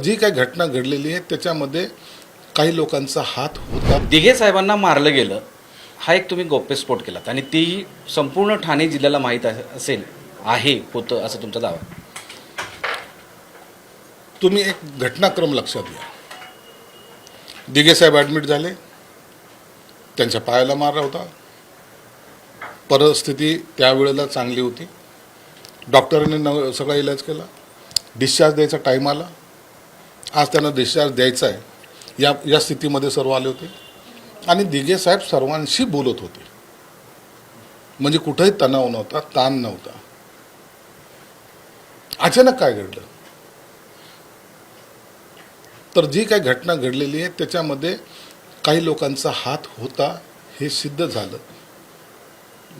जी काही घटना घडलेली आहे त्याच्यामध्ये काही लोकांचा हात होता. दिघे साहेबांना मारलं गेलं हा एक तुम्ही गौप्यस्फोट केलात आणि ती संपूर्ण ठाणे जिल्ह्याला माहीत अस- असेल आहे होतं असं तुमचा दावा. तुम्ही एक घटनाक्रम लक्षात घ्या. दिघे साहेब ॲडमिट झाले त्यांच्या पायाला मारला होता. परिस्थिती त्यावेळेला चांगली होती. डॉक्टरांनी न सगळा इलाज केला. डिस्चार्ज द्यायचा टाईम आला. आज त्यांना डिस्चार्ज द्यायचा आहे. या या स्थितीमध्ये सर्व आले होते. आणि दिघे साहेब सर्वांशी बोलत होते. म्हणजे कुठंही तणाव नव्हता ताण नव्हता. अचानक काय घडलं? तर जी काही घटना घडलेली आहे त्याच्यामध्ये काही लोकांचा हात होता हे सिद्ध झालं.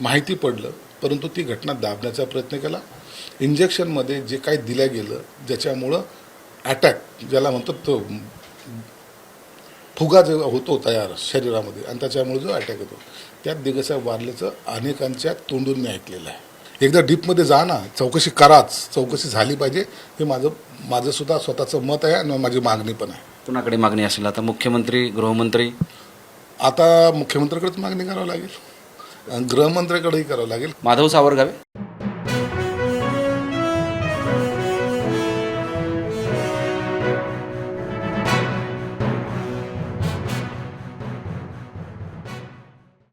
माहिती पडलं परंतु ती घटना दाबण्याचा प्रयत्न केला. इंजेक्शनमध्ये जे काही दिलं गेलं ज्याच्यामुळं अटॅक ज्याला म्हणतात तो फुगा जो होतो तयार शरीरामध्ये आणि त्याच्यामुळे जो अटॅक होतो त्यात दिगसाहेब वारल्याचं अनेकांच्या तोंडून मी ऐकलेलं आहे. एकदा डीपमध्ये जा ना चौकशी कराच चौकशी झाली पाहिजे हे माझं माझं सुद्धा स्वतःचं मत आहे आणि माझी मागणी पण आहे. कुणाकडे मागणी असेल? आता मुख्यमंत्री गृहमंत्री? आता मुख्यमंत्र्याकडेच मागणी करावं लागेल. आणि गृहमंत्र्याकडेही करावं लागेल. माधव सावरगावे?